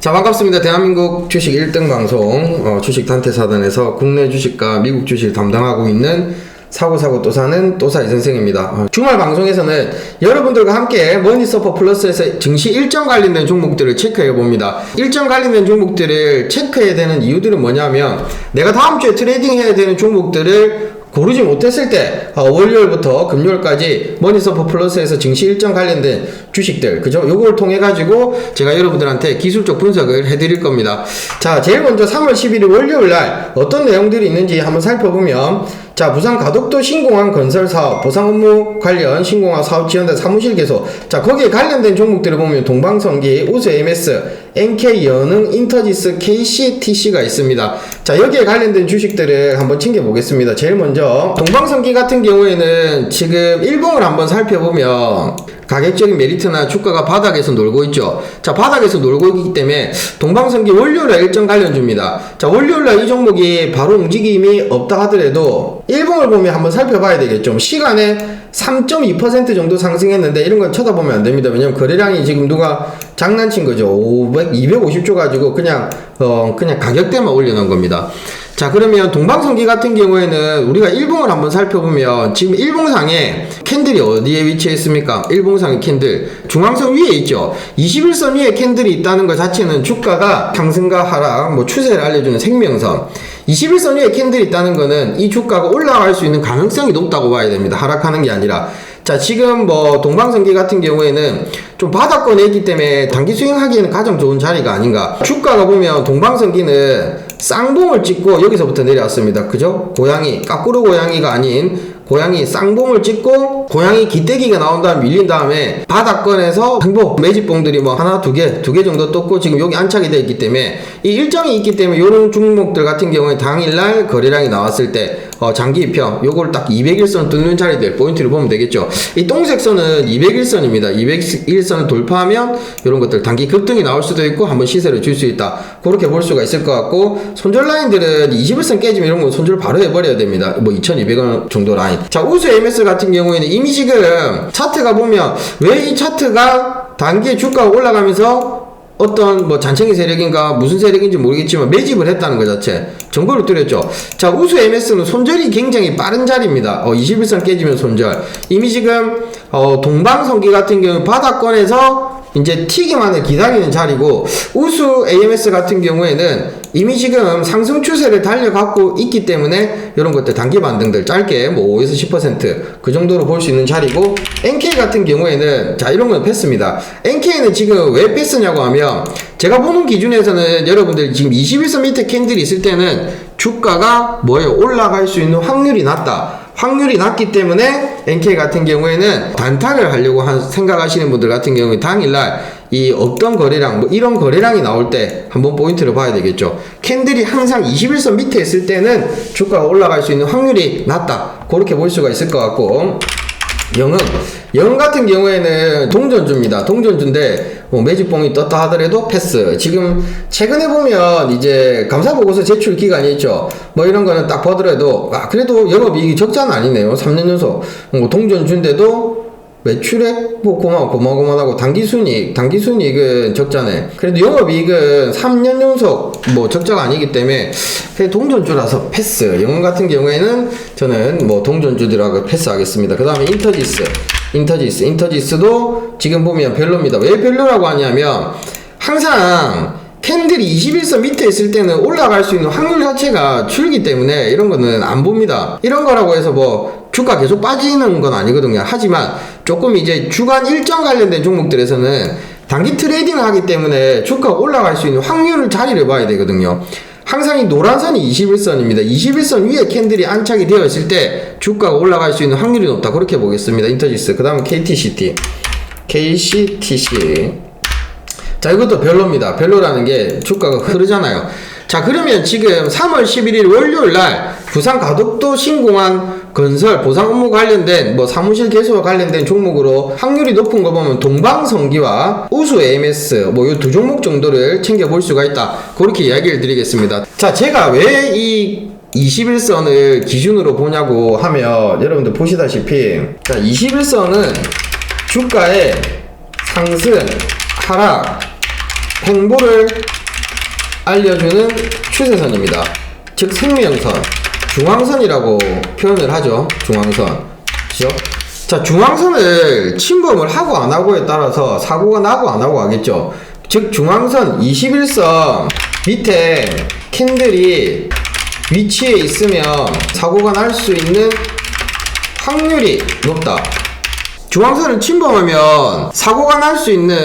자 반갑습니다. 대한민국 주식 1등 방송 어, 주식 단태 사단에서 국내 주식과 미국 주식을 담당하고 있는 사고 사고 또 사는 또사 이 선생입니다. 어, 주말 방송에서는 여러분들과 함께 머니서퍼 플러스에서 증시 일정 관련된 종목들을 체크해 봅니다. 일정 관련된 종목들을 체크해야 되는 이유들은 뭐냐면 내가 다음 주에 트레이딩 해야 되는 종목들을 고르지 못했을 때 어, 월요일부터 금요일까지 머니서퍼 플러스에서 증시 일정 관련된 주식들 그죠? 요걸 통해 가지고 제가 여러분들한테 기술적 분석을 해드릴 겁니다. 자 제일 먼저 3월 11일 월요일 날 어떤 내용들이 있는지 한번 살펴보면 자 부산 가덕도 신공항 건설 사업 보상 업무 관련 신공항 사업 지원대 사무실 개소 자 거기에 관련된 종목들을 보면 동방성기 우수 AMS NK 연흥 인터지스 KCTC가 있습니다. 자 여기에 관련된 주식들을 한번 챙겨 보겠습니다. 제일 먼저 동방성기 같은 경우에는 지금 일봉을 한번 살펴보면 가격적인 메리트나 주가가 바닥에서 놀고 있죠. 자, 바닥에서 놀고 있기 때문에 동방성기 월요일날 일정 관련주입니다. 자, 월요일날 이 종목이 바로 움직임이 없다 하더라도 일봉을 보면 한번 살펴봐야 되겠죠. 시간에 3.2% 정도 상승했는데 이런 건 쳐다보면 안 됩니다. 왜냐면 거래량이 지금 누가 장난친 거죠. 500, 250조 가지고 그냥 어 그냥 가격대만 올려놓은 겁니다. 자 그러면 동방성기 같은 경우에는 우리가 일봉을 한번 살펴보면 지금 일봉상에 캔들이 어디에 위치해 있습니까? 일봉상의 캔들 중앙선 위에 있죠. 21선 위에 캔들이 있다는 것 자체는 주가가 상승과 하락 뭐 추세를 알려주는 생명선 21선 위에 캔들이 있다는 거는 이 주가가 올라갈 수 있는 가능성이 높다고 봐야 됩니다. 하락하는 게 아니라. 자 지금 뭐 동방성기 같은 경우에는 좀 바닥권에 있기 때문에 단기 수행하기에는 가장 좋은 자리가 아닌가. 주가가 보면 동방성기는 쌍봉을 찍고 여기서부터 내려왔습니다. 그죠? 고양이 까꾸루 고양이가 아닌 고양이 쌍봉을 찍고 고양이 기대기가 나온 다음 밀린 다음에 바닥권에서 행복 매집봉들이 뭐 하나 두 개 두 개 정도 떴고 지금 여기 안착이 되어 있기 때문에 이 일정이 있기 때문에 이런 종목들 같은 경우에 당일날 거래량이 나왔을 때 어, 장기 입형 요걸 딱 201선 뚫는 자리들 포인트를 보면 되겠죠. 이 동색 선은 201선입니다. 201선을 돌파하면 이런 것들 단기 급등이 나올 수도 있고 한번 시세를 줄 수 있다. 그렇게 볼 수가 있을 것 같고 손절 라인들은 21선 깨지면 이런 거 손절 바로 해버려야 됩니다. 뭐 2200원 정도 라인 자 우수 MS 같은 경우에는 이미 지금 차트가 보면 왜 이 차트가 단기에 주가가 올라가면서 어떤 뭐 잔챙이 세력인가 무슨 세력인지 모르겠지만 매집을 했다는 것 자체 정보를 드렸죠. 자 우수 MS는 손절이 굉장히 빠른 자리입니다. 어, 21선 깨지면 손절. 이미 지금 어, 동방성기 같은 경우 바닥권에서 이제 튀기만을 기다리는 자리고 우수 AMS 같은 경우에는 이미 지금 상승 추세를 달려갖고 있기 때문에 이런 것들 단기 반등들 짧게 뭐 5에서 10%그 정도로 볼 수 있는 자리고 NK 같은 경우에는 자 이런 건 패스입니다. NK는 지금 왜 패스냐고 하면 제가 보는 기준에서는 여러분들 지금 21선 밑에 캔들이 있을 때는 주가가 뭐예요 올라갈 수 있는 확률이 낮다. 확률이 낮기 때문에 NK 같은 경우에는 단타를 하려고 한, 생각하시는 분들 같은 경우에 당일날 이 없던 거래량 뭐 이런 거래량이 나올 때 한번 포인트를 봐야 되겠죠. 캔들이 항상 21선 밑에 있을 때는 주가가 올라갈 수 있는 확률이 낮다. 그렇게 볼 수가 있을 것 같고 영은 영 같은 경우에는 동전주입니다. 동전주인데 뭐 매집봉이 떴다 하더라도 패스. 지금 최근에 보면 이제 감사보고서 제출 기간이 있죠. 뭐 이런 거는 딱 보더라도 아 그래도 영업이익이 적자는 아니네요. 3년 연속 뭐 동전주인데도 매출액 뭐 고마워 고마고마하고 단기 순이익 단기 순이익은 적자네 그래도 영업이익은 3년 연속 뭐 적자가 아니기 때문에 동전주라서 패스. 영업 같은 경우에는 저는 뭐 동전주들하고 패스하겠습니다. 그 다음에 인터지스 인터지스 인터지스도 지금 보면 별로입니다. 왜 별로라고 하냐면 항상 캔들이 21선 밑에 있을 때는 올라갈 수 있는 확률 자체가 줄기 때문에 이런 거는 안 봅니다. 이런 거라고 해서 뭐 주가 계속 빠지는 건 아니거든요. 하지만 조금 이제 주간 일정 관련된 종목들에서는 단기 트레이딩을 하기 때문에 주가가 올라갈 수 있는 확률을 자리를 봐야 되거든요. 항상 이 노란 선이 21선입니다. 21선 위에 캔들이 안착이 되어 있을 때 주가가 올라갈 수 있는 확률이 높다. 그렇게 보겠습니다. 인터지스. 그 다음에 KTCT. KCTC. 자, 이것도 별로입니다. 별로라는 게 주가가 흐르잖아요. 자, 그러면 지금 3월 11일 월요일 날 부산 가덕도 신공항 건설 보상 업무 관련된 뭐 사무실 개소와 관련된 종목으로 확률이 높은 거 보면 동방성기와 우수 AMS 뭐이두 종목 정도를 챙겨 볼 수가 있다. 그렇게 이야기를 드리겠습니다. 자, 제가 왜이 21선을 기준으로 보냐고 하면 여러분들 보시다시피 자, 21선은 주가의 상승, 하락 행보를 알려주는 추세선입니다. 즉 생명선, 중앙선이라고 표현을 하죠. 중앙선. 그죠? 자, 중앙선을 침범을 하고 안 하고에 따라서 사고가 나고 안 하고 하겠죠. 즉 중앙선 21선 밑에 캔들이 위치에 있으면 사고가 날 수 있는 확률이 높다. 중앙선을 침범하면 사고가 날 수 있는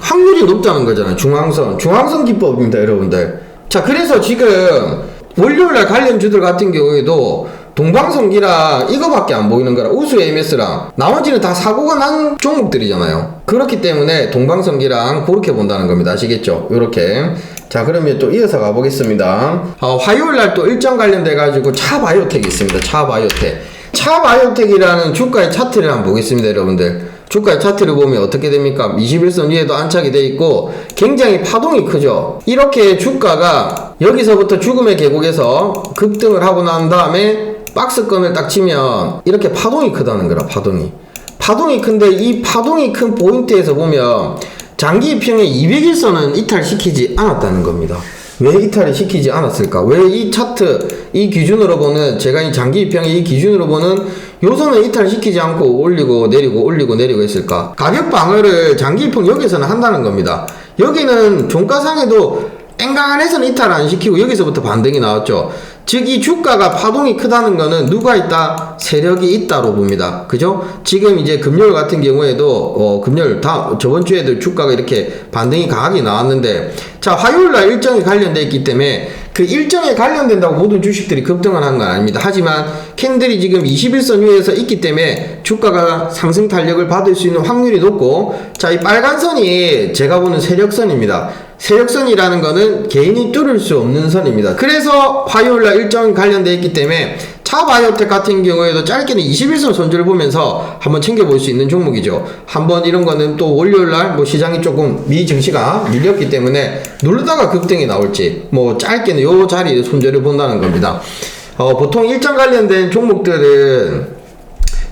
확률이 높다는 거잖아요. 중앙선. 중앙선 기법입니다, 여러분들. 자, 그래서 지금 월요일날 관련주들 같은 경우에도 동방성기랑 이거밖에 안 보이는 거라 우수 AMS랑 나머지는 다 사고가 난 종목들이잖아요. 그렇기 때문에 동방성기랑 그렇게 본다는 겁니다. 아시겠죠? 요렇게. 자, 그러면 또 이어서 가보겠습니다. 어, 화요일날 또 일정 관련돼 가지고 차 바이오텍이 있습니다. 차 바이오텍. 차 바이오텍이라는 주가의 차트를 한번 보겠습니다, 여러분들. 주가의 차트를 보면 어떻게 됩니까? 21선 위에도 안착이 돼 있고 굉장히 파동이 크죠. 이렇게 주가가 여기서부터 죽음의 계곡에서 급등을 하고 난 다음에 박스권을 딱 치면 이렇게 파동이 크다는 거라, 파동이. 파동이 큰데 이 파동이 큰 포인트에서 보면 장기 평의 200일선은 이탈시키지 않았다는 겁니다. 왜 이탈을 시키지 않았을까? 왜 이 차트, 이 기준으로 보는, 제가 이 장기 입평의 이 기준으로 보는 요선을 이탈시키지 않고 올리고 내리고 올리고 내리고 했을까? 가격 방어를 장기 입평 여기서는 한다는 겁니다. 여기는 종가상에도 땡강한에서는 이탈 안 시키고 여기서부터 반등이 나왔죠. 즉 이 주가가 파동이 크다는 거는 누가 있다? 세력이 있다로 봅니다. 그죠? 지금 이제 금요일 같은 경우에도 어 금요일 다 저번 주에도 주가가 이렇게 반등이 강하게 나왔는데 자 화요일 날 일정이 관련돼 있기 때문에 그 일정에 관련된다고 모든 주식들이 급등을 한 건 아닙니다. 하지만 캔들이 지금 21선 위에서 있기 때문에 주가가 상승 탄력을 받을 수 있는 확률이 높고 자 이 빨간 선이 제가 보는 세력선입니다. 세력선이라는 거는 개인이 뚫을 수 없는 선입니다. 그래서 화요일날 일정 관련되어 있기 때문에 차바이오텍 같은 경우에도 짧게는 21선 손절을 보면서 한번 챙겨볼 수 있는 종목이죠. 한번 이런 거는 또 월요일날 뭐 시장이 조금 미 증시가 밀렸기 때문에 누르다가 급등이 나올지 뭐 짧게는 요 자리에 손절을 본다는 겁니다. 어, 보통 일정 관련된 종목들은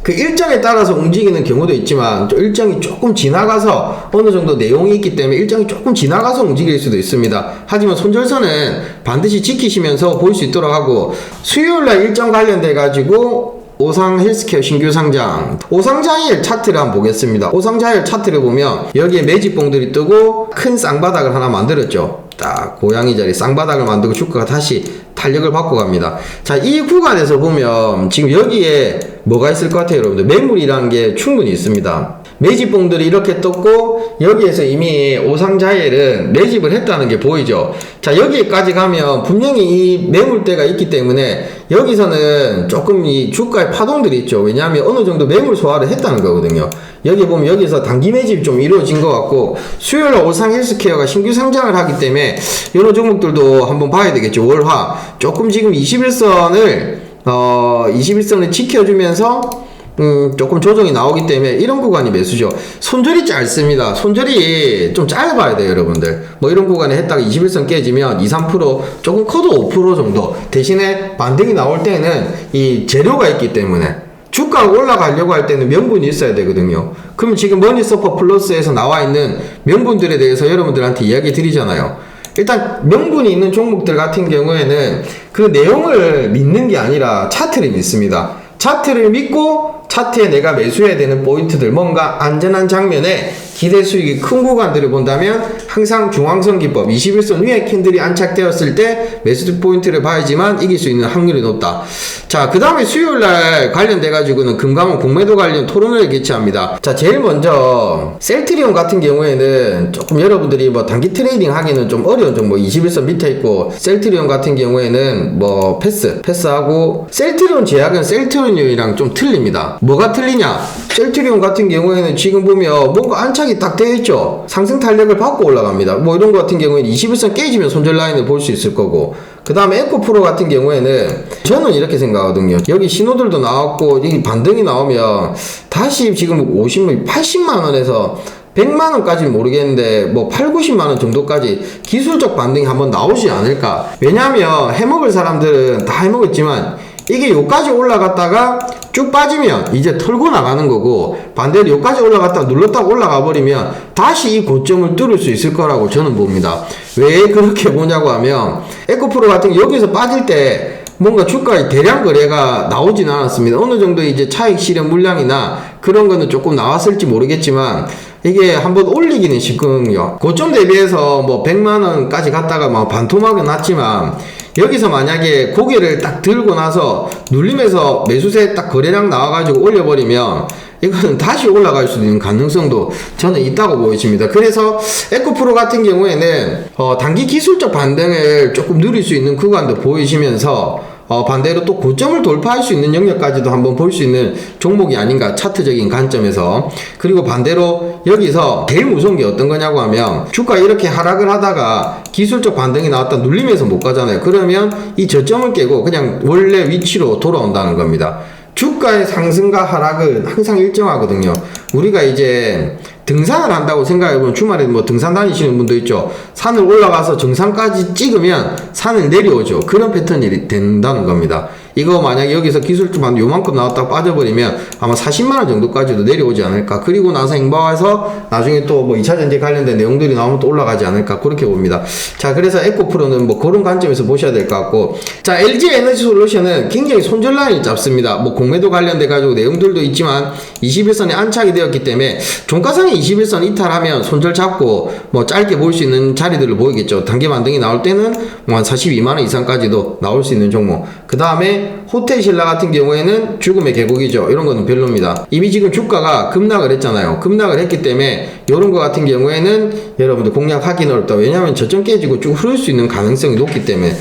그 일정에 따라서 움직이는 경우도 있지만 또 일정이 조금 지나가서 어느 정도 내용이 있기 때문에 일정이 조금 지나가서 움직일 수도 있습니다. 하지만 손절선은 반드시 지키시면서 볼 수 있도록 하고 수요일날 일정 관련돼 가지고 오상 헬스케어 신규 상장 오상자일 차트를 한번 보겠습니다. 오상자일 차트를 보면 여기에 매집봉들이 뜨고 큰 쌍바닥을 하나 만들었죠. 딱 고양이 자리 쌍바닥을 만들고 주가가 다시 탄력을 받고 갑니다. 자, 이 구간에서 보면 지금 여기에 뭐가 있을 것 같아요, 여러분들? 매물이라는 게 충분히 있습니다. 매집봉들이 이렇게 떴고 여기에서 이미 오상자일은 매집을 했다는 게 보이죠. 자 여기까지 가면 분명히 이 매물대가 있기 때문에 여기서는 조금 이 주가의 파동들이 있죠. 왜냐하면 어느 정도 매물 소화를 했다는 거거든요. 여기 보면 여기서 단기 매집이 좀 이루어진 것 같고 수요일 오상 헬스케어가 신규 상장을 하기 때문에 이런 종목들도 한번 봐야 되겠죠. 월화 조금 지금 21선을 어 21선을 지켜주면서 음, 조금 조정이 나오기 때문에 이런 구간이 매수죠. 손절이 짧습니다. 손절이 좀 짧아야 돼요, 여러분들. 뭐 이런 구간에 했다가 21선 깨지면 2, 3% 조금 커도 5% 정도. 대신에 반등이 나올 때는 이 재료가 있기 때문에 주가가 올라가려고 할 때는 명분이 있어야 되거든요. 그럼 지금 머니서퍼 플러스에서 나와 있는 명분들에 대해서 여러분들한테 이야기 드리잖아요. 일단 명분이 있는 종목들 같은 경우에는 그 내용을 믿는 게 아니라 차트를 믿습니다. 차트를 믿고 차트에 내가 매수해야 되는 포인트들 뭔가 안전한 장면에 기대 수익이 큰 구간들을 본다면 항상 중앙선 기법 21선 위에 캔들이 안착되었을 때 매수 포인트를 봐야지만 이길 수 있는 확률이 높다. 자, 그 다음에 수요일 날 관련돼 가지고는 금감원 공매도 관련 토론을 개최합니다. 자, 제일 먼저 셀트리온 같은 경우에는 조금 여러분들이 뭐 단기 트레이딩 하기는 좀 어려운 종목 21선 밑에 있고 셀트리온 같은 경우에는 뭐 패스, 패스하고 셀트리온 제약은 셀트리온이랑 좀 틀립니다. 뭐가 틀리냐? 셀트리온 같은 경우에는 지금 보면 뭔가 안착이 딱 되어 있죠. 상승 탄력을 받고 올라갑니다. 뭐 이런 거 같은 경우에는 21선 깨지면 손절 라인을 볼 수 있을 거고. 그 다음에 에코 프로 같은 경우에는 저는 이렇게 생각하거든요. 여기 신호들도 나왔고, 이 반등이 나오면 다시 지금 50만, 80만 원에서 100만 원까지는 모르겠는데, 뭐 8, 90만 원 정도까지 기술적 반등이 한번 나오지 않을까. 왜냐하면 해먹을 사람들은 다 해먹었지만, 이게 요까지 올라갔다가 쭉 빠지면 이제 털고 나가는 거고 반대로 요까지 올라갔다가 눌렀다가 올라가 버리면 다시 이 고점을 뚫을 수 있을 거라고 저는 봅니다. 왜 그렇게 보냐고 하면 에코프로 같은 게 여기서 빠질 때 뭔가 주가의 대량 거래가 나오진 않았습니다. 어느 정도 이제 차익 실현 물량이나 그런 거는 조금 나왔을지 모르겠지만 이게 한번 올리기는 쉽거든요. 고점 대비해서 뭐 100만 원까지 갔다가 막 반토막은 났지만 여기서 만약에 고개를 딱 들고 나서 눌림에서 매수세 딱 거래량 나와가지고 올려버리면 이거는 다시 올라갈 수 있는 가능성도 저는 있다고 보여집니다. 그래서 에코프로 같은 경우에는 어, 단기 기술적 반등을 조금 누릴 수 있는 구간도 보이시면서 어, 반대로 또 고점을 돌파할 수 있는 영역까지도 한번 볼 수 있는 종목이 아닌가 차트적인 관점에서. 그리고 반대로 여기서 제일 무서운 게 어떤 거냐고 하면 주가 이렇게 하락을 하다가 기술적 반등이 나왔다 눌리면서 못 가잖아요. 그러면 이 저점을 깨고 그냥 원래 위치로 돌아온다는 겁니다. 주가의 상승과 하락은 항상 일정하거든요. 우리가 이제 등산을 한다고 생각해보면 주말에 뭐 등산 다니시는 분도 있죠. 산을 올라가서 정상까지 찍으면 산을 내려오죠. 그런 패턴이 된다는 겁니다. 이거 만약에 여기서 기술주만 요만큼 나왔다가 빠져버리면 아마 40만원 정도까지도 내려오지 않을까. 그리고 나서 행보해서 나중에 또 뭐 2차전지 관련된 내용들이 나오면 또 올라가지 않을까. 그렇게 봅니다. 자, 그래서 에코프로는 뭐 그런 관점에서 보셔야 될 것 같고. 자, LG 에너지 솔루션은 굉장히 손절 라인이 짧습니다. 뭐 공매도 관련돼 가지고 내용들도 있지만 21선에 안착이 되었기 때문에 종가상에 21선 이탈하면 손절 잡고 뭐 짧게 볼 수 있는 자리들을 보이겠죠. 단기 반등이 나올 때는 뭐 한 42만원 이상까지도 나올 수 있는 종목. 그 다음에 호텔 신라 같은 경우에는 죽음의 계곡이죠. 이런 거는 별로입니다. 이미 지금 주가가 급락을 했잖아요. 급락을 했기 때문에 이런 거 같은 경우에는 여러분들 공략 하기 어렵다. 왜냐하면 저점 깨지고 쭉 흐를 수 있는 가능성이 높기 때문에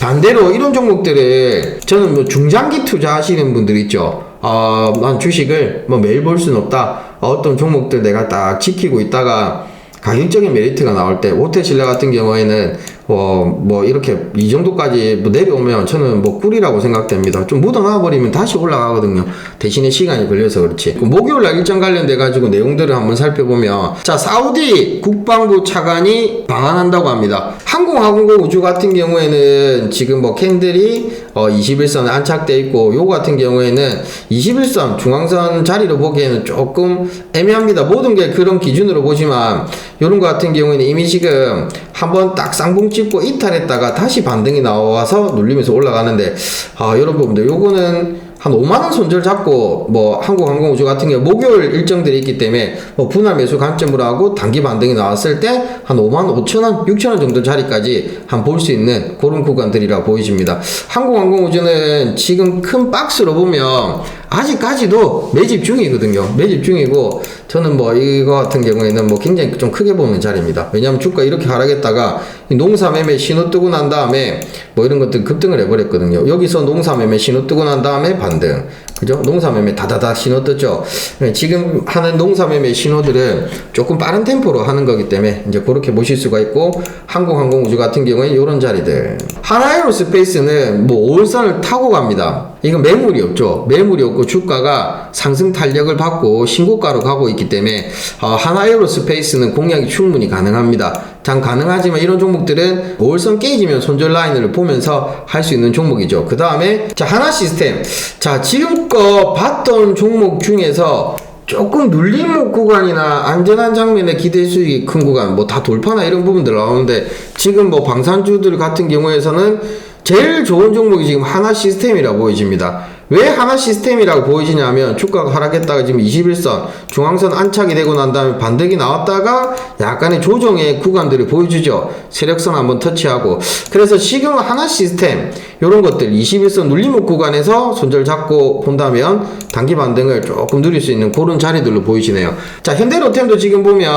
반대로 이런 종목들을 저는 뭐 중장기 투자하시는 분들 있죠. 어, 난 주식을 뭐 매일 볼 수는 없다. 어떤 종목들 내가 딱 지키고 있다가 가격적인 메리트가 나올 때 호텔 신라 같은 경우에는 어, 뭐 이렇게 이 정도까지 뭐 내려오면 저는 뭐 꿀이라고 생각됩니다. 좀 묻어놔 버리면 다시 올라가거든요. 대신에 시간이 걸려서 그렇지. 그 목요일 날 일정 관련돼 가지고 내용들을 한번 살펴보면 자 사우디 국방부 차관이 방한한다고 합니다. 항공화공고 우주 같은 경우에는 지금 뭐 캔들이 어 21선에 안착돼 있고 요 같은 경우에는 21선 중앙선 자리로 보기에는 조금 애매합니다. 모든 게 그런 기준으로 보지만 요런 거 같은 경우에는 이미 지금 한번 딱 쌍봉 찍고 이탈했다가 다시 반등이 나와서 눌리면서 올라가는데 아 여러분들. 요거는 한 5만원 손절 잡고 뭐 한국항공우주 같은 경우 목요일 일정들이 있기 때문에 뭐 분할 매수 관점으로 하고 단기 반등이 나왔을 때 한 5만 5천원 6천원 정도 자리까지 한 볼 수 있는 그런 구간들이라 보이십니다. 항공항공우주는 지금 큰 박스로 보면 아직까지도 매집 중이거든요. 매집 중이고 저는 뭐 이거 같은 경우에는 뭐 굉장히 좀 크게 보는 자리입니다 왜냐하면 주가 이렇게 하락했다가 이 농사 매매 신호 뜨고 난 다음에 뭐 이런 것들 급등을 해버렸거든요 여기서 농사 매매 신호 뜨고 난 다음에 반등 그죠? 농사 매매 다다다 신호 떴죠. 네, 지금 하는 농사 매매 신호들은 조금 빠른 템포로 하는 거기 때문에 이제 그렇게 보실 수가 있고 항공 항공 우주 같은 경우에 이런 자리들. 하나에로스페이스는 뭐 5월선을 타고 갑니다. 이건 매물이 없죠. 매물이 없고 주가가 상승 탄력을 받고 신고가로 가고 있기 때문에 어, 하나에로스페이스는 공략이 충분히 가능합니다. 장 가능하지만 이런 종목들은 5월선 깨지면 손절 라인을 보면서 할 수 있는 종목이죠. 그 다음에 자 하나 시스템 자 지금껏 봤던 종목 중에서 조금 눌림 구간이나 안전한 장면에 기대 수익이 큰 구간 뭐 다 돌파나 이런 부분들 나오는데 지금 뭐 방산주들 같은 경우에서는 제일 좋은 종목이 지금 하나 시스템이라 보여집니다. 왜 하나 시스템이라고 보이시냐면 주가가 하락했다가 지금 21선 중앙선 안착이 되고 난 다음에 반등이 나왔다가 약간의 조정의 구간들을 보여주죠. 세력선 한번 터치하고 그래서 지금 하나 시스템 이런 것들 21선 눌림목 구간에서 손절 잡고 본다면 단기 반등을 조금 누릴 수 있는 그런 자리들로 보이시네요. 자 현대로템도 지금 보면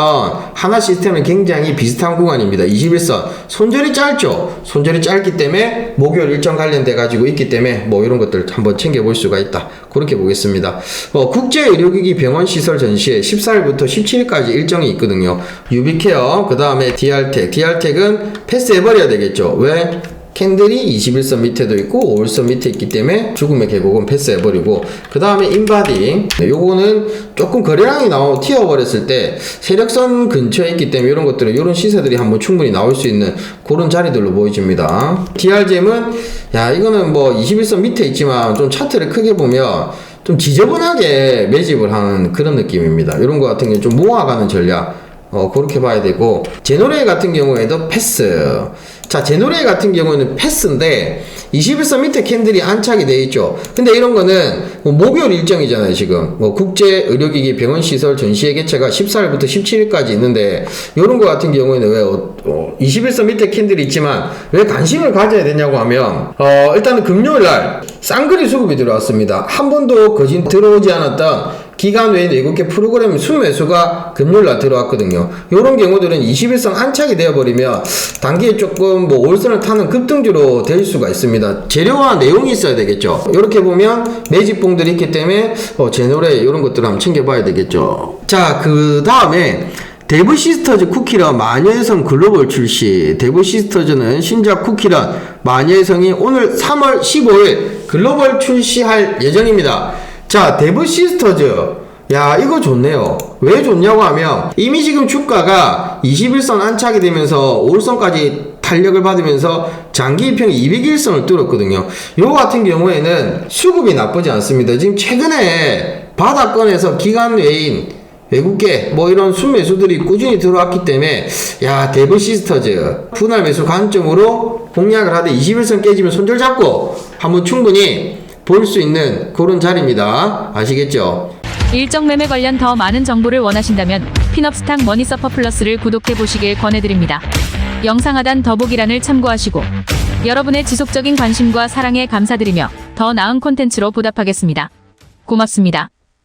하나 시스템은 굉장히 비슷한 구간입니다. 21선 손절이 짧죠. 손절이 짧기 때문에 목요일 일정 관련돼 가지고 있기 때문에 뭐 이런 것들 한번 챙겨 볼 수가 있다. 그렇게 보겠습니다. 어, 국제의료기기 병원 시설 전시회 14일부터 17일까지 일정이 있거든요. 유비케어, 그 다음에 디알텍. 디알텍은 패스해버려야 되겠죠. 왜? 캔들이 21선 밑에도 있고 5일선 밑에 있기 때문에 죽음의 계곡은 패스해버리고 그 다음에 인바디 네, 요거는 조금 거래량이 나오 튀어버렸을 때 세력선 근처에 있기 때문에 이런 것들은 이런 시세들이 한번 충분히 나올 수 있는 그런 자리들로 보여집니다. DRGM은 야 이거는 뭐 21선 밑에 있지만 좀 차트를 크게 보면 좀 지저분하게 매집을 하는 그런 느낌입니다. 이런 거 같은 경우 좀 모아가는 전략 어, 그렇게 봐야 되고, 제노레 같은 경우에도 패스. 자, 제노레 같은 경우에는 패스인데, 21선 밑에 캔들이 안착이 돼 있죠. 근데 이런 거는 뭐 목요일 일정이잖아요, 지금. 뭐 국제 의료기기 병원 시설 전시회 개최가 14일부터 17일까지 있는데, 이런 거 같은 경우에는 왜, 어, 어, 21선 밑에 캔들이 있지만, 왜 관심을 가져야 되냐고 하면, 어, 일단은 금요일 날, 쌍그리 수급이 들어왔습니다. 한 번도 거진 들어오지 않았던 기간 외에 7개 프로그램 순매수가 금요일날 들어왔거든요. 이런 경우들은 21선 안착이 되어버리면 단기에 조금 뭐 올선을 타는 급등주로 될 수가 있습니다. 재료와 내용이 있어야 되겠죠. 이렇게 보면 매집봉들이 있기 때문에 어, 제 노래 이런 것들을 한번 챙겨봐야 되겠죠. 자, 그 다음에 데브 시스터즈 쿠키런 마녀의 성 글로벌 출시. 데브 시스터즈는 신작 쿠키런 마녀의 성이 오늘 3월 15일 글로벌 출시할 예정입니다. 자, 데브 시스터즈. 야, 이거 좋네요. 왜 좋냐고 하면 이미 지금 주가가 21선 안착이 되면서 5일선까지 탄력을 받으면서 장기 이평 201선을 뚫었거든요. 요 같은 경우에는 수급이 나쁘지 않습니다. 지금 최근에 바닥권에서 기간 외인 외국계 뭐 이런 순매수들이 꾸준히 들어왔기 때문에 야 데브 시스터즈 분할 매수 관점으로 공략을 하되 21선 깨지면 손절 잡고 한번 충분히 볼 수 있는 그런 자리입니다 아시겠죠? 일정 매매 관련 더 많은 정보를 원하신다면 핀업스탁 머니서퍼 플러스를 구독해 보시길 권해드립니다. 영상 하단 더보기란을 참고하시고 여러분의 지속적인 관심과 사랑에 감사드리며 더 나은 콘텐츠로 보답하겠습니다. 고맙습니다.